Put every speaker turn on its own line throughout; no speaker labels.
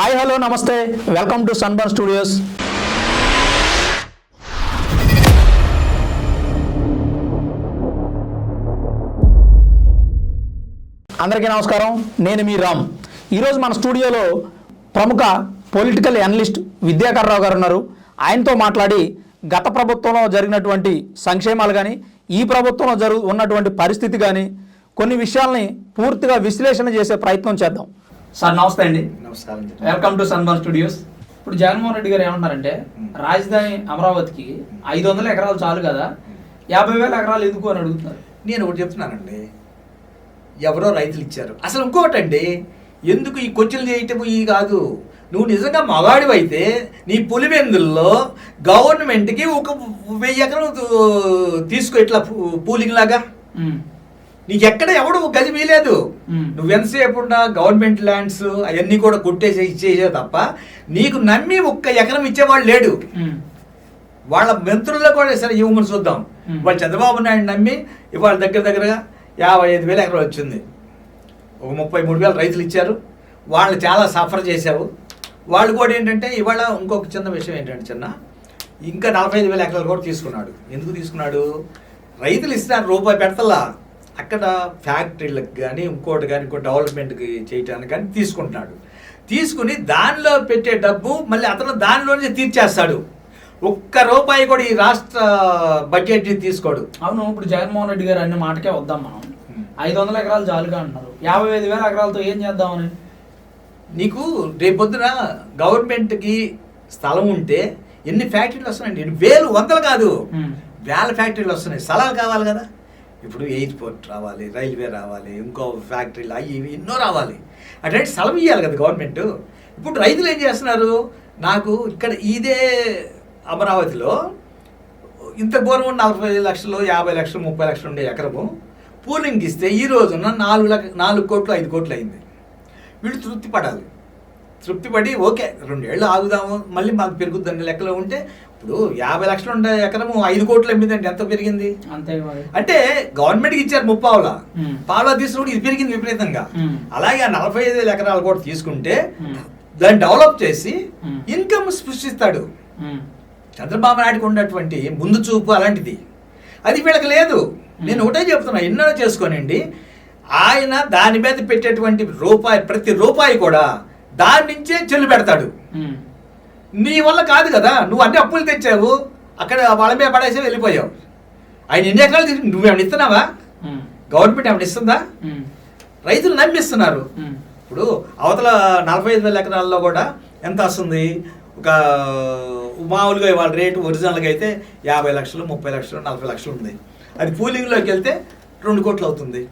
Hi hello నమస్తే. Welcome to Sunburn studios అందరికీ నమస్కారం. నేను మీ రామ్. ఈరోజు మన స్టూడియోలో ప్రముఖ పొలిటికల్ అనలిస్ట్ విద్యాకర్రావు గారు ఉన్నారు. ఆయనతో మాట్లాడి గత ప్రభుత్వంలో జరిగినటువంటి సంక్షేమాలు కానీ ఈ ప్రభుత్వంలో జరుగు ఉన్నటువంటి పరిస్థితి కానీ కొన్ని విషయాల్ని పూర్తిగా విశ్లేషణ చేసే ప్రయత్నం చేద్దాం. సార్ నమస్తే అండి.
నమస్కారం.
వెల్కమ్ టు సన్బర్న్ స్టూడియోస్ ఇప్పుడు జగన్మోహన్ రెడ్డి గారు ఏమంటున్నారంటే రాజధాని అమరావతికి ఐదు వందల ఎకరాలు చాలు కదా యాభై వేల ఎకరాలు ఎందుకు అని అడుగుతున్నారు.
నేను ఒకటి చెప్తున్నానండి. ఎవరో రైతులు ఇచ్చారు. అసలు ఇంకోటండి ఎందుకు ఈ కొచ్చులు చేయటం ఈ కాదు? నువ్వు నిజంగా మగాడివైతే నీ పులివెందుల్లో గవర్నమెంట్కి ఒక వెయ్యి ఎకరం తీసుకో ఇట్లా పూలింగ్ లాగా. నీకు ఎక్కడ ఎవడు గది వీలేదు నువ్వెంతసేపు ఉన్నా గవర్నమెంట్ ల్యాండ్స్ అవన్నీ కూడా కొట్టేసి ఇచ్చేసే తప్ప నీకు నమ్మి ఒక్క ఎకరం ఇచ్చేవాడు లేడు. వాళ్ళ మంత్రుల్లో కూడా సరే ఇవ్వమని చూద్దాం. వాళ్ళు చంద్రబాబు నాయుడు నమ్మి ఇవాళ దగ్గర దగ్గరగా యాభై ఐదు వేల ఎకరాలు వచ్చింది. ఒక ముప్పై మూడు వేల రైతులు ఇచ్చారు. వాళ్ళు చాలా సఫర్ చేశావు వాళ్ళు కూడా ఏంటంటే ఇవాళ ఇంకొక చిన్న విషయం ఏంటంటే చిన్న ఇంకా నలభై ఐదు వేల ఎకరాలు కూడా తీసుకున్నాడు. ఎందుకు తీసుకున్నాడు? రైతులు ఇస్తున్నారు రూపాయి పెడతలా. అక్కడ ఫ్యాక్టరీలకు కానీ ఇంకోటి కానీ ఇంకో డెవలప్మెంట్కి చేయటానికి కానీ తీసుకుంటున్నాడు. తీసుకుని దానిలో పెట్టే డబ్బు మళ్ళీ అతను దానిలోనే తీర్చేస్తాడు. ఒక్క రూపాయి కూడా ఈ రాష్ట్ర బడ్జెట్ తీసుకోడు.
అవును ఇప్పుడు జగన్మోహన్ రెడ్డి గారు అన్న మాటకే వద్దాం మనం. ఐదు వందల ఎకరాలు చాలుగా అంటున్నారు. యాభై ఐదు వేల ఎకరాలతో ఏం చేద్దామని?
నీకు రేపొద్దున గవర్నమెంట్కి స్థలం ఉంటే ఎన్ని ఫ్యాక్టరీలు వస్తున్నాయండి? వేలు వందలు కాదు. వేల ఫ్యాక్టరీలు వస్తున్నాయి. స్థలాలు కావాలి కదా. ఇప్పుడు ఎయిర్పోర్ట్ రావాలి రైల్వే రావాలి ఇంకో ఫ్యాక్టరీలు అవి ఇవి ఎన్నో రావాలి. అటువంటి స్థలం ఇవ్వాలి కదా గవర్నమెంట్ ఇప్పుడు రైతులు ఏం చేస్తున్నారు? నాకు ఇక్కడ ఇదే అమరావతిలో ఇంత పూర్వం నలభై లక్షలు యాభై లక్షలు ముప్పై లక్షలు ఉండే ఎకరము పూలింగ్ ఇస్తే ఈ రోజున నాలుగు లక్ష నాలుగు కోట్లు ఐదు కోట్లు అయింది. వీళ్ళు తృప్తి పడాలి తృప్తిపడి ఓకే రెండేళ్ళు ఆగుదాము మళ్ళీ మాకు పెరుగుద్దని లెక్కలో ఉంటే ఇప్పుడు యాభై లక్షలు ఉండే ఎకరము ఐదు కోట్లు అమ్మిందంటే ఎంత పెరిగింది?
అంతే
అంటే గవర్నమెంట్కి ఇచ్చారు ముప్పావులా. పావులా తీసుకున్నప్పుడు ఇది పెరిగింది విపరీతంగా. అలాగే ఆ నలభై ఐదు వేల ఎకరాలు కూడా తీసుకుంటే. దాన్ని డెవలప్ చేసి. ఇన్కమ్ సృష్టిస్తాడు. చంద్రబాబు నాయుడుకి ఉన్నటువంటి ముందు చూపు అలాంటిది. అది వీళ్ళకి లేదు. నేను ఒకటే చెప్తున్నా ఎన్నో చేసుకోనండి. ఆయన దాని మీద పెట్టేటువంటి రూపాయి ప్రతి రూపాయి కూడా దాని నుంచే చెల్లు పెడతాడు. నీ వల్ల కాదు కదా నువ్వు అన్ని అప్పులు తెచ్చావు అక్కడ వాళ్ళ మీద పడేసి వెళ్ళిపోయావు. ఆయన ఎన్ని ఎకరాలు తీసుకు నువ్వేమైనా ఇస్తున్నావా?
ఉమ్,
గవర్నమెంట్ ఏమైనా ఇస్తుందా? రైతులు నమ్మిస్తున్నారు. ఇప్పుడు అవతల నలభై ఐదు వేల ఎకరాల్లో కూడా ఎంత వస్తుంది? ఒక మామూలుగా వాళ్ళ రేటు ఒరిజినల్గా అయితే యాభై లక్షలు ముప్పై లక్షలు నలభై లక్షలు ఉంది. అది పూలింగ్లోకి వెళ్తే రెండు కోట్లు అవుతుంది.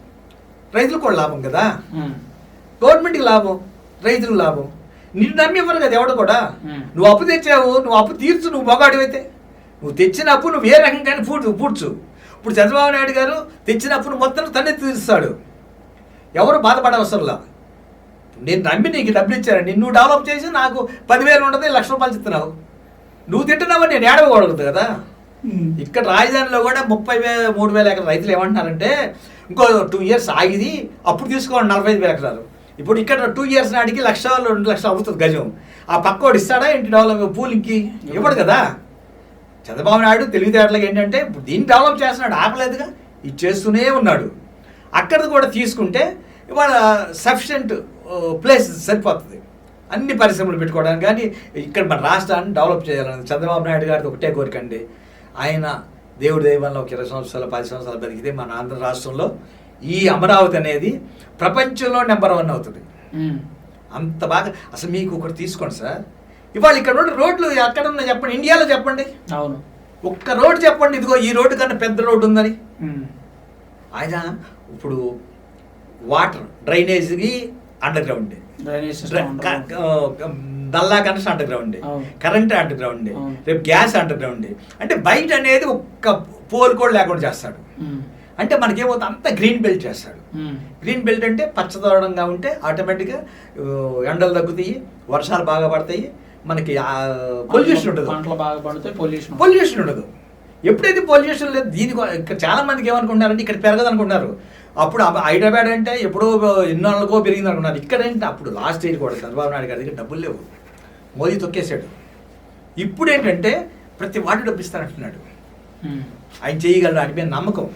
రైతులకు కూడా లాభం కదా? గవర్నమెంట్కి లాభం రైతులకు లాభం. నిన్ను నమ్మి ఇవ్వరు కదా ఎవడు కూడా. నువ్వు అప్పు తెచ్చావు నువ్వు అప్పు తీర్చు నువ్వు మొగాడివైతే నువ్వు తెచ్చిన అప్పు నువ్వు ఏ రకంగానే పూడ్చు పూడ్చు. ఇప్పుడు చంద్రబాబు నాయుడు గారు తెచ్చిన అప్పును మొత్తం తనే తీరుస్తాడు. ఎవరు బాధపడవసరంలా? నేను నమ్మి నీకు డబ్బులు ఇచ్చాను. నిన్ను డెవలప్ చేసి నాకు పదివేలు ఉండదు లక్ష రూపాయలు ఇస్తున్నావు నువ్వు తింటున్నావని నేను ఏడవకూడదు కదా? ఇక్కడ రాజధానిలో కూడా ముప్పై వే మూడు వేల ఎకరాలు రైతులు ఏమంటున్నారంటే ఇంకో టూ ఇయర్స్ ఆగిది అప్పుడు తీసుకోండి నలభై ఐదు వేల ఎకరాలు. ఇప్పుడు ఇక్కడ టూ ఇయర్స్ నాటికి లక్ష రెండు లక్షలు అవుతుంది గజం. ఆ పక్కోడు ఇస్తాడా ఏంటి డెవలప్ పూలింగ్కి ఇవ్వడు కదా. చంద్రబాబు నాయుడు తెలివితేటలకు ఏంటంటే దీన్ని డెవలప్ చేస్తున్నాడు ఆపలేదుగా. ఇది చేస్తూనే ఉన్నాడు. అక్కడిది కూడా తీసుకుంటే ఇవాళ సఫిషియంట్ ప్లేస్ సరిపోతుంది. అన్ని పరిశ్రమలు పెట్టుకోవడానికి కానీ ఇక్కడ మన రాష్ట్రాన్ని డెవలప్ చేయాలని చంద్రబాబు నాయుడు గారిది ఒకటే కోరిక అండి. ఆయన దేవుడి దైవంలో ఒక ఇరవై సంవత్సరాలు పది సంవత్సరాలు బతికితే మన ఆంధ్ర రాష్ట్రంలో ఈ అమరావతి అనేది ప్రపంచంలో నెంబర్ వన్ అవుతుంది. అంత బాగా అసలు మీకు ఒకటి తీసుకోండి సార్. ఇవాళ ఇక్కడ ఉన్న రోడ్లు ఎక్కడ ఉన్నాయి చెప్పండి ఇండియాలో చెప్పండి.
అవును.
ఒక్క రోడ్డు చెప్పండి ఇదిగో ఈ రోడ్డు కన్నా పెద్ద రోడ్డు ఉందని. ఆయన ఇప్పుడు వాటర్ డ్రైనేజీకి అండర్ గ్రౌండ్. నల్లా connection under ground. Current underground. రేపు గ్యాస్ అండర్ గ్రౌండ్ అంటే బయట అనేది ఒక్క పోల్ కూడా లేకుండా చేస్తాడు. అంటే మనకేమవుతుంది? అంత గ్రీన్ బెల్ట్ చేస్తాడు. గ్రీన్ బెల్ట్ అంటే పచ్చదనంగా ఉంటే ఆటోమేటిక్గా ఎండలు తగ్గుతాయి వర్షాలు బాగా పడతాయి మనకి పొల్యూషన్ ఉండదు.
పంటలు బాగా పడితే పొల్యూషన్
పొల్యూషన్ ఉండదు. ఎప్పుడైతే పొల్యూషన్ లేదు దీని ఇక్కడ చాలా మందికి ఏమనుకుంటున్నారంటే ఇక్కడ పెరగదు అనుకుంటున్నారు అప్పుడు హైదరాబాద్ అంటే ఎప్పుడో ఎన్నోళ్ళకో పెరిగింది అనుకున్నారు. ఇక్కడ ఏంటి? అప్పుడు లాస్ట్ ఇయర్ కూడా చంద్రబాబు నాయుడు గారి దగ్గర డబ్బులు లేవు. మోదీ తొక్కేశాడు. ఇప్పుడు ఏంటంటే ప్రతి వాడు డబ్బు ఇస్తానంటున్నాడు
ఉమ్.
ఆయన చేయగలరు? అని మీద నమ్మకం.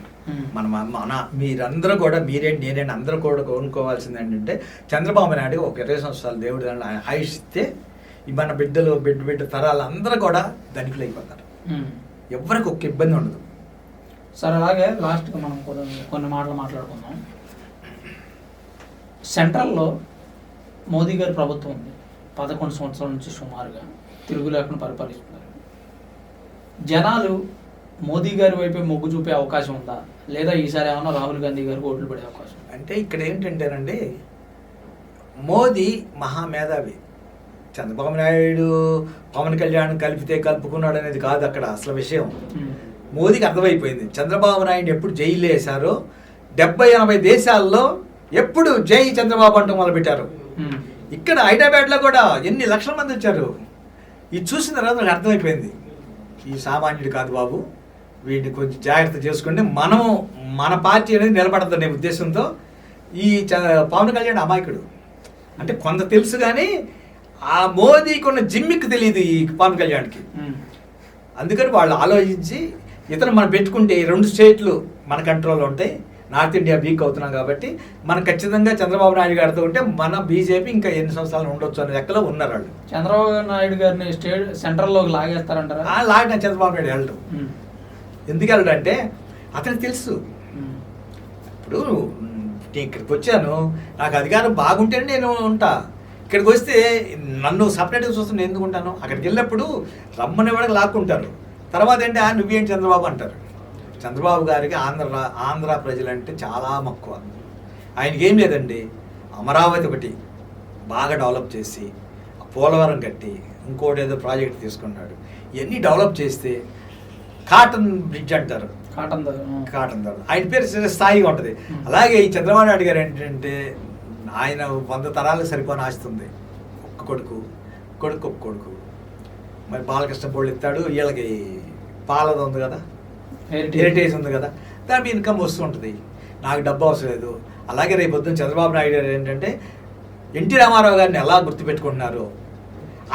మన మన మీరందరూ కూడా మీరేంటి నేనేంటి అందరూ కూడా కోరుకోవాల్సింది ఏంటంటే చంద్రబాబు నాయుడు ఒక ఇరవై సంవత్సరాలు దేవుడు ఆయన ఆయుష్ ఇస్తే ఈ మన బిడ్డలు బిడ్డ బిడ్డ తరాలు అందరూ కూడా ధనికులు అయిపోతారు
ఉమ్.
ఎవరికి ఒక్క ఇబ్బంది ఉండదు.
సరే అలాగే లాస్ట్గా మనం కొన్ని కొన్ని మాటలు మాట్లాడుకుందాం. సెంట్రల్లో మోదీ గారి ప్రభుత్వం ఉంది. పదకొండు సంవత్సరాల నుంచి సుమారుగా తిరుగు లేకుండా పరిపాలిస్తున్నారు. జనాలు మోదీ గారి వైపే మొగ్గు చూపే అవకాశం ఉందా? లేదా ఈసారి ఏమన్నా రాహుల్ గాంధీ గారికి ఓట్లు పడే అవకాశం?
అంటే ఇక్కడ ఏంటంటేనండి మోదీ మహామేధావి. చంద్రబాబు నాయుడు పవన్ కళ్యాణ్ కలిపితే కలుపుకున్నాడు అనేది కాదు అక్కడ అసలు విషయం. మోదీకి అర్థమైపోయింది చంద్రబాబు నాయుడు ఎప్పుడు జైలు వేశారో డెబ్బై ఎనభై దేశాల్లో ఎప్పుడు జై చంద్రబాబు అంటూ మొదలుపెట్టారు. ఇక్కడ హైదరాబాద్లో కూడా ఎన్ని లక్షల మంది వచ్చారు? ఇది చూసిన తర్వాత అర్థమైపోయింది. ఈ సామాన్యుడు కాదు బాబు. వీడిని కొంచెం జాగ్రత్త చేసుకోండి మనం మన పార్టీ అనేది నిలబడద్దనే ఉద్దేశంతో ఈ పవన్ కళ్యాణ్ అమాయకుడు. అంటే కొంత తెలుసు కానీ ఆ మోదీకి ఉన్న జిమ్మికి తెలియదు ఈ పవన్ కళ్యాణ్కి. అందుకని వాళ్ళు ఆలోచించి ఇతను మనం పెట్టుకుంటే ఈ రెండు స్టేట్లు మన కంట్రోల్లో ఉంటాయి. నార్త్ ఇండియా వీక్ అవుతున్నాం కాబట్టి మనం ఖచ్చితంగా చంద్రబాబు నాయుడు గారితో ఉంటే మన బీజేపీ ఇంకా ఎన్ని సంవత్సరాలు ఉండొచ్చు అనే లెక్కలో ఉన్నారు వాళ్ళు.
చంద్రబాబు నాయుడు గారిని స్టేట్ సెంట్రల్లోకి లాగేస్తారంటారా?
ఆ లాగిన చంద్రబాబు నాయుడు వెళ్ళడం
ఉమ్.
ఎందుకు వెళ్ళడంటే అతనికి తెలుసు. ఇప్పుడు నేను ఇక్కడికి వచ్చాను నాకు అధికారం బాగుంటేనే నేను ఉంటా. ఇక్కడికి వస్తే నన్ను సపరేట్గా చూస్తే నేను ఎందుకు ఉంటాను? అక్కడికి వెళ్ళినప్పుడు రమ్మని వాడికి లాక్కుంటారు. తర్వాత ఏంటి? "ఆ, నువ్వేంటి చంద్రబాబు? అంటారు. చంద్రబాబు గారికి ఆంధ్ర ఆంధ్ర ప్రజలంటే చాలా మక్కువ. ఆయనకి ఏం లేదండి. అమరావతి ఒకటి బాగా డెవలప్ చేసి పోలవరం కట్టి ఇంకోటి ఏదో ప్రాజెక్ట్ తీసుకున్నాడు. ఇవన్నీ డెవలప్ చేస్తే కాటన్ బ్రిడ్జ్ అంటారు.
కాటన్.
కాటన్ దాడు ఆయన పేరు స్థాయిగా ఉంటుంది. అలాగే ఈ చంద్రబాబు నాయుడు గారు ఏంటంటే ఆయన వంద తరాలకు సరిపోని ఆస్తుంది ఒక్క కొడుకు కొడుకు ఒక్క కొడుకు. మరి బాలకృష్ణ బోళ్ళు ఇస్తాడు వీళ్ళకి పాలది ఉంది కదా.
హెరిటేజ్.
ఉంది కదా. దాని ఇన్కమ్ వస్తుంటుంది నాకు డబ్బు అవసరం లేదు. అలాగే రేపు పొద్దున్న చంద్రబాబు నాయుడు గారు ఏంటంటే ఎన్టీ రామారావు గారిని ఎలా గుర్తుపెట్టుకుంటున్నారు?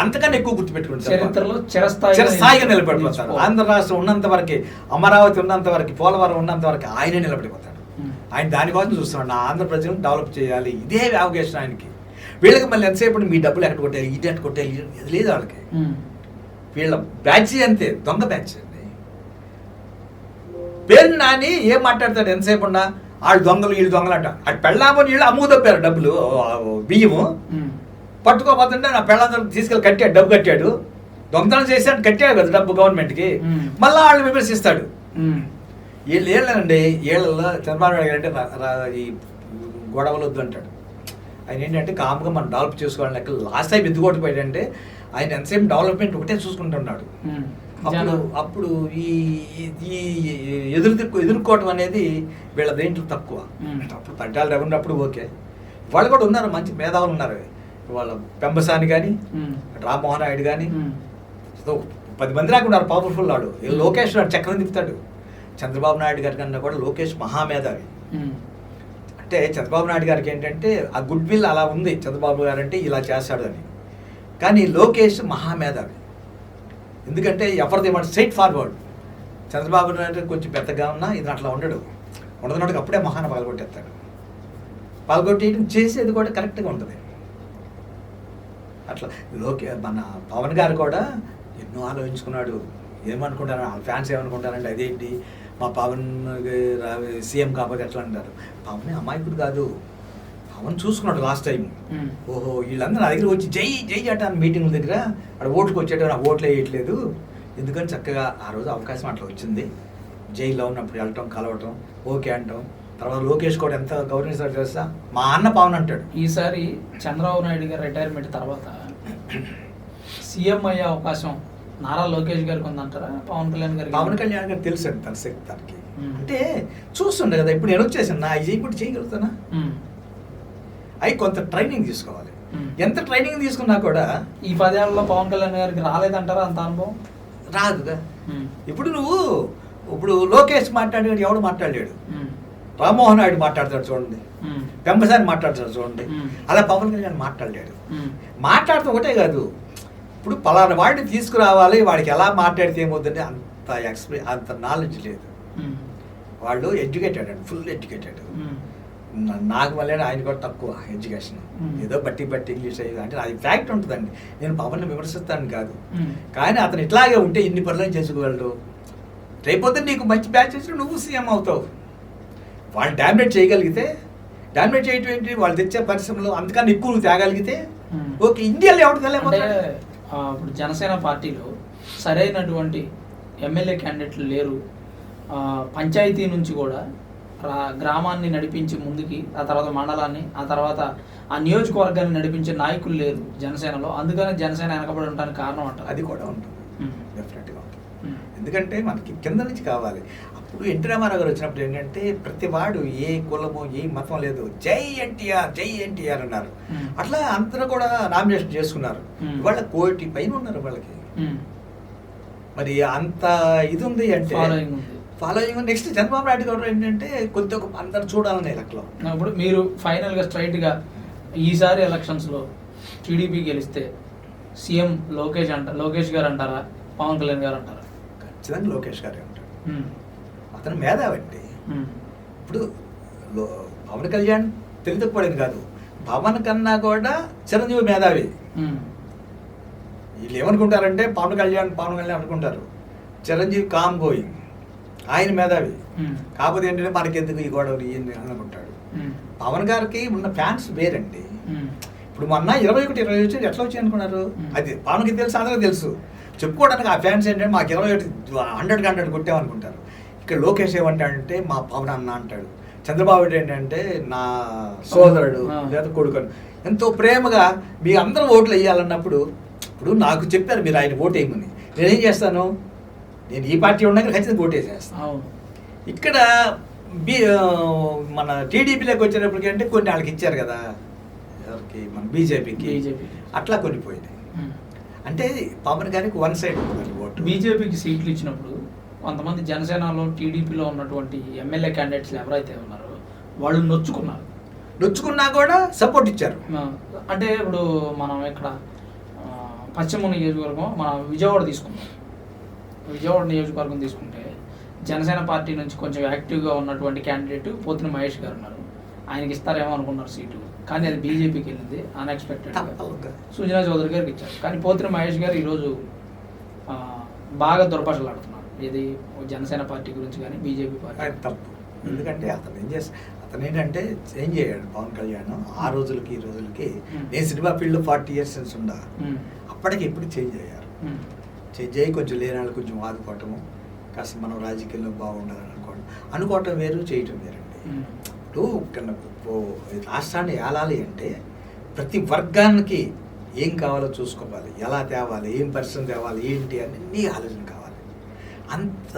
అంతకన్నా ఎక్కువ గుర్తుపెట్టుకుంటారు
చరిత్రలో చిరస్థాయిగా నిలిచిపోవాలి.
ఆంధ్ర రాష్ట్రం ఉన్నంత వరకు అమరావతి ఉన్నంత వరకు పోలవరం ఉన్నంత వరకు ఆయనే నిలబడిపోతాడు. ఆయన దానికోసం చూస్తున్నాడు. నా ఆంధ్ర ప్రజలను డెవలప్ చేయాలి. ఇదే అవకాశం ఆయనకి. వీళ్ళకి మళ్ళీ ఎంతసేపు మీ డబ్బులు ఎక్కడ కొట్టాలి? ఇది ఎక్కడ కొట్టాలి? ఇది లేదు వాళ్ళకి. వీళ్ళ బ్యాచ్ అంతే దొంగ బ్యాచ్ అండి పేరు నాని ఏం మాట్లాడతాడు ఎంతసేపు ఉన్నా? వాళ్ళు దొంగలు వీళ్ళు దొంగలు అంట అటు పెళ్ళామని వీళ్ళు అమ్ముదప్పారు డబ్బులు బియ్యము. పట్టుకోపోతుంటే నా పెళ్ళందరూ తీసుకెళ్ళి కట్టాడు డబ్బు కట్టాడు దొంగతనం చేశాడు కట్టాడు కదా డబ్బు గవర్నమెంట్కి. మళ్ళీ వాళ్ళు విమర్శిస్తాడు. వీళ్ళు ఏళ్ళండి ఏళ్ళల్లో చంద్రబాబు నాయుడు ఈ గొడవలు వద్దు అంటాడు ఆయన ఏంటంటే కామ్గా మనం డెవలప్ చేసుకోవాలని లెక్క లాస్ట్ టైం ఎందుకు ఓడిపోయాడంటే ఆయన ఎంతసేపు డెవలప్మెంట్ ఒకటే చూసుకుంటున్నాడు. అప్పుడు. అప్పుడు ఈ ఈ ఎదురు ఎదుర్కోవటం అనేది వీళ్ళ దేంట్లో తక్కువ. అప్పుడు పట్టాలు ఉన్నప్పుడు ఓకే వాళ్ళు కూడా ఉన్నారు మంచి మేధావులు ఉన్నారు వాళ్ళ పెంబసాని కానీ. రామ్మోహన్ నాయుడు కానీ. సో పది మంది దాకా ఉన్నారు పవర్ఫుల్ వాడు లోకేష్ నాయుడు చక్రం తిప్పుతాడు. చంద్రబాబు నాయుడు గారి కన్నా కూడా లోకేష్ మహామేధావి. అంటే చంద్రబాబు నాయుడు గారికి ఏంటంటే ఆ గుడ్ విల్ అలా ఉంది చంద్రబాబు గారు అంటే ఇలా చేస్తాడు అని కానీ లోకేష్ మహామేధావి. ఎందుకంటే ఎవరిది ఏమంటే స్ట్రైట్ ఫార్వర్డ్ చంద్రబాబు నాయుడు కొంచెం పెద్దగా ఉన్నా ఇది అట్లా ఉండడు. ఉండదున్నట్టుగా అప్పుడే మహాన పాల్గొట్టేస్తాడు. పాల్గొట్టేయడం చేసేది కూడా కరెక్ట్గా ఉంటుంది. అట్లా. లోకే మన పవన్ గారు కూడా ఎన్నో ఆలోచించుకున్నాడు. ఏమనుకుంటారు? ఫ్యాన్స్ ఏమనుకుంటారంటే అదేంటి? మా పవన్ సీఎం కాకపోతే ఎట్లా అంటారు. పవన్ అమాయకుడు కాదు. పవన్ చూసుకున్నాడు లాస్ట్ టైం. ఓహో వీళ్ళందరూ నా దగ్గర వచ్చి జై జై అంటాను మీటింగ్ల దగ్గర అక్కడ ఓటుకు వచ్చేటప్పుడు నాకు ఓట్లు వేయట్లేదు. ఎందుకని చక్కగా ఆ రోజు అవకాశం అట్లా వచ్చింది. జైల్లో ఉన్నప్పుడు వెళ్ళటం కలవటం ఓకే అంటాం. తర్వాత లోకేష్ కూడా ఎంత గౌరవిస్తాడు తెలుసా? మా అన్న పవన్ అంటాడు.
ఈసారి చంద్రబాబు నాయుడు గారి రిటైర్మెంట్ తర్వాత సీఎం అయ్యే అవకాశం నారా లోకేష్ గారికి ఉందంటారా? పవన్ కళ్యాణ్ గారికి?
పవన్ కళ్యాణ్ గారు తెలుసు అండి తన శక్తి తనకి. అంటే చూస్తుండే కదా ఇప్పుడు నేను వచ్చేసాను. నా ఇది ఇప్పుడు చేయగలుగుతానా. అవి కొంత ట్రైనింగ్ తీసుకోవాలి. ఎంత ట్రైనింగ్ తీసుకున్నా కూడా
ఈ పదేళ్ళలో పవన్ కళ్యాణ్ గారికి రాలేదంటారా అంత అనుభవం?
రాదుగా. ఇప్పుడు నువ్వు ఇప్పుడు లోకేష్ మాట్లాడాడు ఎవడు మాట్లాడాడు. రామ్మోహన్ నాయుడు మాట్లాడతాడు చూడండి.
ఉమ్,
పెంపసాని మాట్లాడతాడు చూడండి. అలా పవన్ కళ్యాణ్ మాట్లాడాడు
ఉమ్,
మాట్లాడుతూ ఒకటే కాదు ఇప్పుడు పలానా వాడిని తీసుకురావాలి వాడికి ఎలా మాట్లాడితే ఏమవుతుందంటే అంత ఎక్స్పీ అంత నాలెడ్జ్ లేదు. వాళ్ళు ఎడ్యుకేటెడ్ అండి ఫుల్ ఎడ్యుకేటెడ్. నాకు మళ్ళీ ఆయన కూడా తక్కువ ఎడ్యుకేషన్. ఏదో బట్టి బట్టి ఇంగ్లీష్ అయ్యి అంటే అది ఫ్యాక్ట్ ఉంటుందండి. నేను పవన్ని విమర్శిస్తాను కాదు. కానీ అతను ఇట్లాగే ఉంటే ఇన్ని పనులు చేసుకోగలడు రేపొద్దు నీకు మంచి బ్యాచ్ నువ్వు సీఎం అవుతావు. వాళ్ళు డామినేట్ చేయగలిగితే డామినేట్ చేయటం ఏంటి వాళ్ళు తెచ్చే పరిశ్రమలు అంతకన్నా ఎక్కువ తేగలిగితే
మ్మ్.
ఓకే ఇండియాలో ఎవరు తెలియకపోతే
ఇప్పుడు జనసేన పార్టీలో సరైనటువంటి ఎమ్మెల్యే క్యాండిడేట్లు లేరు పంచాయతీ నుంచి కూడా గ్రామాన్ని నడిపించి ముందుకి ఆ తర్వాత మండలాన్ని ఆ తర్వాత ఆ నియోజకవర్గాన్ని నడిపించే నాయకులు లేరు జనసేనలో అందుకనే జనసేన వెనకబడి ఉండడానికి కారణం అంటారు
అది కూడా ఉంటుంది. డెఫినెట్గా
మ్మ్.
ఎందుకంటే మనకి కింద నుంచి కావాలి అప్పుడు ఎన్టీ రామారావు గారు వచ్చినప్పుడు ఏంటంటే ప్రతి వాడు ఏ కులము ఏ మతం లేదు జై ఎన్టీఆర్ జై ఎన్టీఆర్ అన్నారు. అట్లా అందరూ కూడా నామినేషన్ చేసుకున్నారు. వాళ్ళ కోటి పైన ఉన్నారు వాళ్ళకి. మరి అంత ఇది ఉంది అంటే. ఫాలోయింగ్ నెక్స్ట్ చంద్రబాబు నాయుడు గారు ఏంటంటే కొద్ది అందరు చూడాలనే లెక్కలో
ఇప్పుడు మీరు ఫైనల్గా స్ట్రైట్గా ఈసారి ఎలక్షన్స్లో టీడీపీ గెలిస్తే సీఎం లోకేష్ అంట లోకేష్ గారు అంటారా పవన్ కళ్యాణ్ గారు అంటారా
ఖచ్చితంగా లోకేష్ గారే ఉంటాడు. అతను మేధావండి. ఇప్పుడు పవన్ కళ్యాణ్ తెలియకపోయింది కాదు పవన్ కన్నా కూడా చిరంజీవి మేధావి. వీళ్ళు ఏమనుకుంటారంటే పవన్ కళ్యాణ్ పవన్ కళ్యాణ్ అనుకుంటారు చిరంజీవి కామ్ గోయింగ్ ఆయన మేధావి. కాకపోతే ఏంటంటే మనకెందుకు ఈ గొడవలు ఇవన్నీ అనుకుంటాడు. పవన్ గారికి ఉన్న ఫ్యాన్స్ వేరండి. ఇప్పుడు మొన్న ఇరవై ఒకటి ఇరవై వచ్చి ఎట్లా వచ్చి అనుకున్నారు. అది పవన్కి తెలుసు అందరికీ తెలుసు చెప్పుకోవడానికి ఆ ఫ్యాన్స్ ఏంటంటే మాకు ఇరవై ఒకటి హండ్రెడ్ హండ్రెడ్ కొట్టామనుకుంటారు. ఇక్కడ లోకేష్ ఏమంటాడంటే మా పవన్ అన్న అంటాడు. చంద్రబాబు ఏంటంటే నా సోదరుడు. లేదా కొడుకు ఎంతో ప్రేమగా మీ అందరూ ఓట్లు వేయాలన్నప్పుడు ఇప్పుడు నాకు చెప్పారు మీరు ఆయన ఓటు వేయమని. నేనేం చేస్తాను? నేను ఈ పార్టీ ఉండగా ఖచ్చితంగా ఓటు వేసేస్తాను. ఇక్కడ బి మన టీడీపీలోకి వచ్చేటప్పటికి అంటే కొన్ని వాళ్ళకి ఇచ్చారు కదా. ఎవరికి? మన బీజేపీకి. అట్లా కొన్ని పోయినాయి. అంటే పవన్ గారికి వన్ సైడ్ ఉంటుంది ఓటు.
బీజేపీకి సీట్లు ఇచ్చినప్పుడు కొంతమంది జనసేనలో టీడీపీలో ఉన్నటువంటి ఎమ్మెల్యే క్యాండిడేట్స్ ఎవరైతే ఉన్నారో వాళ్ళు నొచ్చుకున్నారు.
నొచ్చుకున్నా కూడా సపోర్ట్ ఇచ్చారు.
అంటే ఇప్పుడు మనం ఇక్కడ పశ్చిమ నియోజకవర్గం మన విజయవాడ తీసుకుందాం. విజయవాడ నియోజకవర్గం తీసుకుంటే జనసేన పార్టీ నుంచి కొంచెం యాక్టివ్గా ఉన్నటువంటి క్యాండిడేట్ పోతిన మహేష్ గారు ఉన్నారు. ఆయనకి ఇస్తారేమో అనుకున్నారు సీటు. కానీ అది బీజేపీకి వెళ్ళింది అన్ఎక్స్పెక్టెడ్గా
తప్పదుగా.
సుజనా చౌదరి గారికి ఇచ్చారు. కానీ పోతిన మహేష్ గారు ఈరోజు బాగా దుర్భాషలాడుతున్నారు ఇది జనసేన పార్టీ గురించి కానీ బీజేపీ పార్టీ
తప్పు. ఎందుకంటే అతను ఏం చేస్తా అతను ఏంటంటే చేంజ్ అయ్యాడు పవన్ కళ్యాణ్ ఆ రోజులకి ఈ రోజులకి. నేను సినిమా ఫీల్డ్లో ఫార్టీ ఇయర్స్ నుంచి ఉండా. అప్పటికి ఎప్పుడు చేంజ్ అయ్యారు. చేంజ్ అయ్యి కొంచెం లేని వాళ్ళు కొంచెం ఆదుకోవటము కాస్త మనం రాజకీయాల్లో బాగుండాలని అనుకోవడం అనుకోవటం వేరు చేయటం వేరండి. ఇప్పుడు రాష్ట్రాన్ని ఏలాలి అంటే ప్రతి వర్గానికి ఏం కావాలో చూసుకోవాలి. ఎలా తేవాలి ఏం పరిశ్రమ తేవాలి ఏంటి అన్నీ ఆలోచన కావాలి. అంత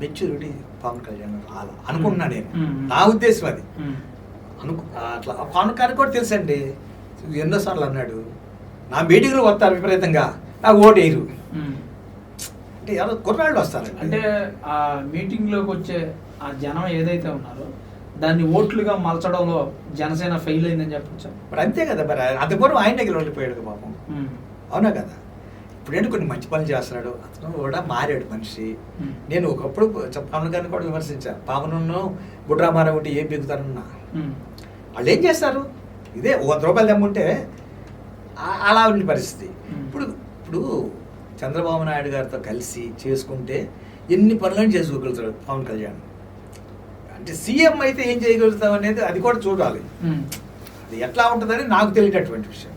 మెచ్యూరిటీ పవన్ కళ్యాణ్ రాల అనుకుంటున్నా నేను. నా ఉద్దేశం అది. అనుకు అట్లా పవన్ గారికి కూడా తెలుసండి. ఎన్నోసార్లు అన్నాడు నా మీటింగ్లు వస్తారు విపరీతంగా నాకు ఓటు వేయరు.
ఉమ్.
అంటే ఎవరో కుర్రాళ్ళు వస్తారండి.
అంటే ఆ మీటింగ్లోకి వచ్చే ఆ జనం ఏదైతే ఉన్నారో దాన్ని ఓట్లుగా మలచడంలో జనసేన ఫెయిల్ అయిందని చెప్పొచ్చు.
మరి అంతే కదా మరి అంత పూర్వం ఆయన దగ్గర ఉండిపోయాడు కదా పాపం అవునా కదా? ఇప్పుడేంటి కొన్ని మంచి పనులు చేస్తున్నాడు? అతను కూడా మారాడు మనిషి. నేను ఒకప్పుడు పవన్ గారిని కూడా విమర్శించాను. పవన్ బుడ్రామారావు ఉంటే ఏం
ఉమ్,
వాళ్ళు ఏం చేస్తారు? ఇదే వంద రూపాయలు తెమ్మంటే అలా ఉన్న పరిస్థితి. ఇప్పుడు ఇప్పుడు చంద్రబాబు నాయుడు గారితో కలిసి చేసుకుంటే ఎన్ని పనులను చేసుకోగలుగుతాడు పవన్ కళ్యాణ్? అంటే సీఎం అయితే ఏం చేయగలుగుతాం అనేది అది కూడా చూడాలి. అది ఎట్లా ఉంటుందని నాకు తెలియనటువంటి విషయం.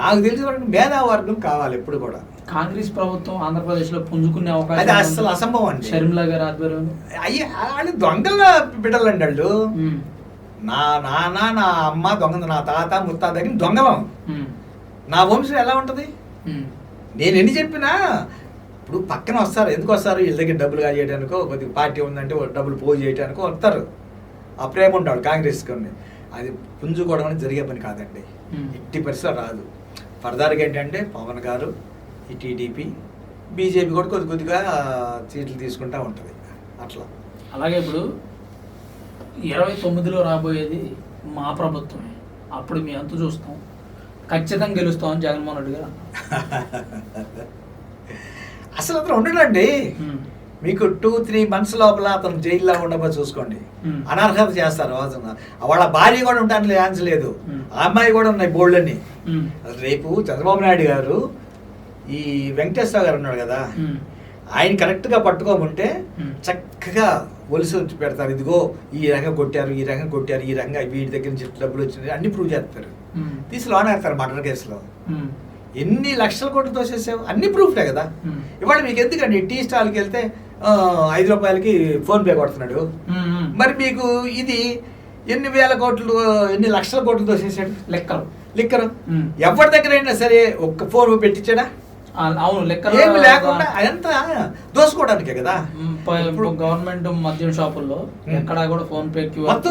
నాకు తెలిసిన వరకు మేధావర్గం కావాలి ఎప్పుడు కూడా.
కాంగ్రెస్ ప్రభుత్వం ఆంధ్రప్రదేశ్లో పుంజుకునే అవకాశం
అది అస్సలు
ఉందా?
అసంభవం అండి.
షర్మిల గారి ఆధ్వర్యంలో.
అయ్యి వాళ్ళు దొంగల బిడ్డలండి వాళ్ళు. నా నాన్న నా అమ్మ దొంగ నా తాత ముత్తాత దొంగలం. నా వంశం ఎలా ఉంటుంది? నేను ఎన్ని చెప్పినా ఇప్పుడు పక్కన వస్తారు. ఎందుకు వస్తారు? వీళ్ళ దగ్గర డబ్బులు చేయడానికో కొద్దిగా పార్టీ ఉందంటే డబ్బులు పోగు చేయడానికో వస్తారు. ఆ ప్రేమ ఉంటాడు కాంగ్రెస్ కొన్ని అది పుంజుకోవడం అనేది జరిగే పని కాదండి. ఎట్టి పరిస్థితులు రాదు. ఫర్దర్గా ఏంటంటే పవన్ గారు ఈ టీడీపీ బీజేపీ కూడా కొద్ది కొద్దిగా సీట్లు తీసుకుంటా ఉంటుంది. అట్లా.
అలాగే ఇప్పుడు ఇరవై తొమ్మిదిలో రాబోయేది మా ప్రభుత్వమే. అప్పుడు మీ అంతు చూస్తాం. ఖచ్చితంగా గెలుస్తామని జగన్మోహన్ రెడ్డి గారు.
అసలు అతను ఉండడండి. మీకు టూ త్రీ మంత్స్ లోపల అతను జైల్లో ఉండబోయి చూసుకోండి. అనర్హత చేస్తారు అతను. వాళ్ళ భార్య కూడా ఉండడానికి ఛాన్స్ లేదు. ఆ అమ్మాయి కూడా ఉన్నాయి బోల్డ్ అని
ఉమ్.
రేపు చంద్రబాబు నాయుడు గారు ఈ వెంకటేశ్వర గారు ఉన్నాడు కదా. ఆయన కరెక్ట్గా పట్టుకోమంటే. చక్కగా ఒలిసి వచ్చి పెడతారు ఇదిగో ఈ రకంగా కొట్టారు ఈ రకంగా కొట్టారు ఈ రకంగా వీడి దగ్గర నుంచి డబ్బులు వచ్చినాయి అన్ని ప్రూవ్ చేస్తారు. తీసి లోన్ వేస్తారు మర్డర్ కేసులో. ఎన్ని లక్షల కోట్లు తోసేసావు అన్ని ప్రూఫ్లే కదా. ఇవాళ మీకు ఎందుకండి టీ స్టాల్కి వెళ్తే ఐదు రూపాయలకి ఫోన్ పే కొడుతున్నాడు. మరి మీకు ఇది ఎన్ని వేల కోట్లు ఎన్ని లక్షల కోట్లు తోసేసాడు
లెక్కలు
లిక్కరు
Hmm.
ఎవరి దగ్గర అయినా సరే ఒక్క ఫోన్ పెట్టించాడా
అవును లెక్కలు
ఏమి లేకుండా అదంతా దోసుకోవడానికే కదా ఇప్పుడు
గవర్నమెంట్ మద్యం షాపుల్లో. ఎక్కడా కూడా ఫోన్ పే
మొత్తం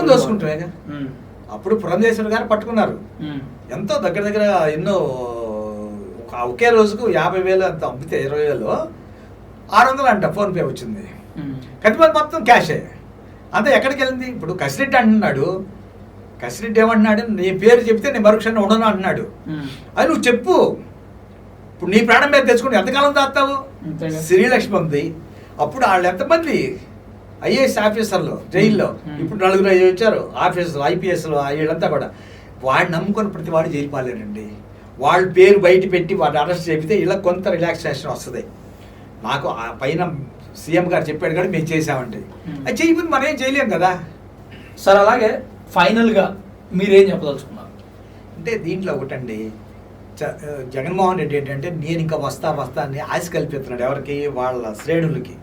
ఉమ్.
అప్పుడు పురంధేశ్వరి గారు పట్టుకున్నారు. ఎంతో దగ్గర దగ్గర ఎన్నో ఒక- రోజుకు యాభై వేలు అంత అమ్మితే ఇరవై వేలు. ఆరు వందలు అంట ఫోన్ పే వచ్చింది.
ఉమ్.
కతిమంది మొత్తం క్యాషే. అంతా ఎక్కడికి వెళ్ళింది? ఇప్పుడు కసిరెడ్డి అంటున్నాడు. కసిరెడ్డి ఏమంటున్నాడు? నీ పేరు చెప్తే నేను మరుక్షణం ఉండను అంటున్నాడు. అది నువ్వు చెప్పు. ఇప్పుడు నీ ప్రాణం మీద తెచ్చుకుని ఎంతకాలం దాస్తావు. శ్రీలక్ష్మి ఉంది అప్పుడు వాళ్ళు ఎంతమంది? ఐఏఎస్ ఆఫీసర్లు జైల్లో. ఇప్పుడు నలుగురు ఐదు వచ్చారు. ఆఫీసర్లు ఐపీఎస్లు వీళ్ళంతా కూడా. వాడిని నమ్ముకొని ప్రతి వాడు జైలు పాలేరండి వాళ్ళ పేరు బయట పెట్టి వాడిని అరెస్ట్ చేపితే ఇలా కొంత రిలాక్సేషన్ వస్తుంది. నాకు ఆ పైన సీఎం గారు చెప్పాడు కానీ మేము చేసామంటే
Hmm.
అది చేయకపోతే మనం ఏం చేయలేం కదా.
సార్ అలాగే ఫైనల్గా మీరేం చెప్పదలుచుకున్నారు?
అంటే దీంట్లో ఒకటండి జగన్మోహన్ రెడ్డి ఏంటంటే నేను ఇంకా వస్తా వస్తా అని ఆశ కల్పిస్తున్నాడు ఎవరికి? వాళ్ళ శ్రేణులకి.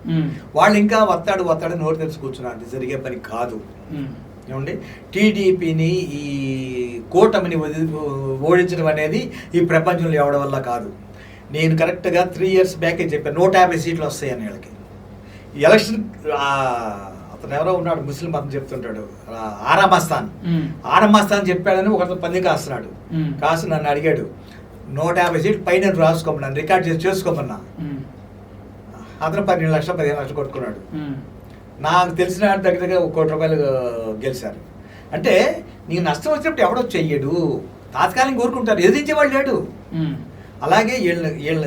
వాళ్ళు ఇంకా వస్తాడు వస్తాడు నోరు తెరిచి కూర్చున్నారు. అది జరిగే పని కాదు. ఏమండి టీడీపీని ఈ కూటమిని ఓడించడం అనేది ఈ ప్రపంచంలో ఎవడం వల్ల కాదు నేను కరెక్ట్గా త్రీ ఇయర్స్ బ్యాకే చెప్పాను నూట యాభై సీట్లు వస్తాయని వీళ్ళకి ఎలక్షన్ అతను ఎవరో ఉన్నాడు ముస్లిం మతం చెప్తుంటాడు ఆరామస్థాన్. ఆరామస్థాన్ చెప్పాడని ఒకరితో పంది కాస్తున్నాడు. కాసు నన్ను అడిగాడు నూట యాభై సీట్లు పైన రాసుకోమన్నాను రికార్డ్ చేసి చేసుకోమన్నా. అతను పన్నెండు లక్షలు పదిహేను లక్షలు కొట్టుకున్నాడు. నాకు తెలిసిన దగ్గర దగ్గర ఒక కోటి రూపాయలు గెలిచారు. అంటే నీకు నష్టం వచ్చినప్పుడు ఎవడో చెయ్యడు. తాత్కాలిక కోరుకుంటారు. ఎదిరించేవాళ్ళు లేడు. అలాగే వీళ్ళ వీళ్ళ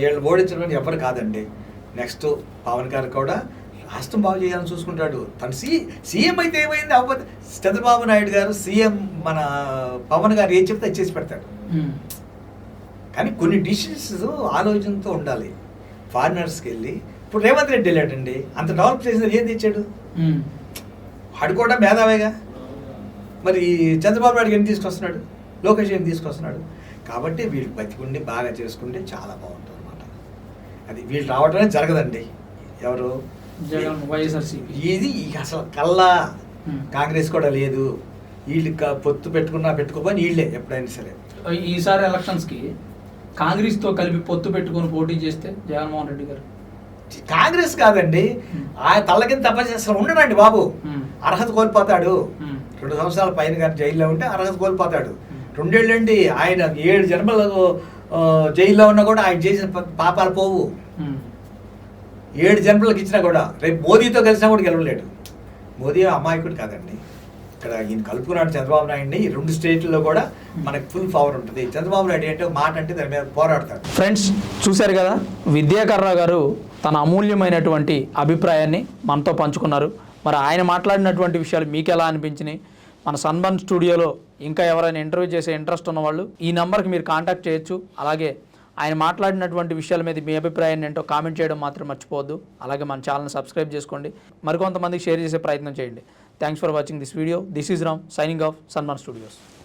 వీళ్ళని ఓడించడం ఎవరు కాదండి. నెక్స్ట్ పవన్ గారు కూడా రాష్ట్రం బాగు చేయాలని చూసుకుంటాడు. తను సీ సీఎం అయితే ఏమైంది? అవ్వదు. చంద్రబాబు నాయుడు గారు సీఎం మన పవన్ గారు ఏం చెప్తే చేసి పెడతాడు. కానీ కొన్ని డిసిషన్స్ ఆలోచనతో ఉండాలి. ఫారినర్స్కి వెళ్ళి ఇప్పుడు రేవంత్ రెడ్డి వెళ్ళాడండి. అంత డెవలప్ చేసినది ఏం తెచ్చాడు. వాడు కూడా మేధావేగా? మరి చంద్రబాబు నాయుడు ఏం తీసుకొస్తున్నాడు? లోకేష్ ఏం తీసుకొస్తున్నాడు? కాబట్టి వీళ్ళు బతికుండి బాగా చేసుకుంటే చాలా బాగుంటుంది అనమాట అది వీళ్ళు రావడమే జరగదండి. ఎవరు? ఇది అసలు కల్లా. కాంగ్రెస్ కూడా లేదు. వీళ్ళు పొత్తు పెట్టుకున్నా పెట్టుకోపోయి వీళ్ళే ఎప్పుడైనా సరే.
ఈసారి ఎలక్షన్స్కి కాంగ్రెస్తో కలిపి పొత్తు పెట్టుకొని పోటీ చేస్తే జగన్మోహన్ రెడ్డి గారు.
కాంగ్రెస్ కాదండి
Hmm.
ఆ తల్లకింద తపస్సు అసలు ఉండడండి బాబు. అర్హత కోల్పోతాడు. రెండు సంవత్సరాల పైన కానీ జైల్లో ఉంటే అర్హత కోల్పోతాడు. రెండేళ్ళండి ఆయన ఏడు జన్మలు ఆ, జైల్లో ఉన్నా కూడా ఆయన చేసిన పాపాలు పోవు. ఏడు జన్మలకు ఇచ్చినా కూడా రేపు మోదీతో కలిసినా కూడా గెలవలేడు మోదీ అమాయకుడు కాదండి ఇక్కడ ఈయన కలుపుకున్నాడు చంద్రబాబు నాయుడిని. రెండు స్టేట్లలో కూడా మనకు ఫుల్ పవర్ ఉంటుంది. చంద్రబాబు నాయుడు అంటే మాట అంటే దాని మీద పోరాడతాడు.
ఫ్రెండ్స్ చూశారు కదా? విద్యాకర్రావు గారు తన అమూల్యమైనటువంటి అభిప్రాయాన్ని మనతో పంచుకున్నారు. మరి ఆయన మాట్లాడినటువంటి విషయాలు మీకు ఎలా అనిపించినాయి? మన సన్బర్న్ స్టూడియోలో ఇంకా ఎవరైనా ఇంటర్వ్యూ చేసే ఇంట్రెస్ట్ ఉన్నవాళ్ళు ఈ నెంబర్కి మీరు కాంటాక్ట్ చేయొచ్చు. అలాగే ఆయన మాట్లాడినటువంటి విషయాల మీద మీ అభిప్రాయాన్ని ఏంటో కామెంట్ చేయడం మాత్రం మర్చిపోవద్దు. అలాగే మన ఛానల్ సబ్స్క్రైబ్ చేసుకోండి. మరికొంతమందికి షేర్ చేసే ప్రయత్నం చేయండి. Thanks for watching this video. This is Ram signing off Sunman Studios.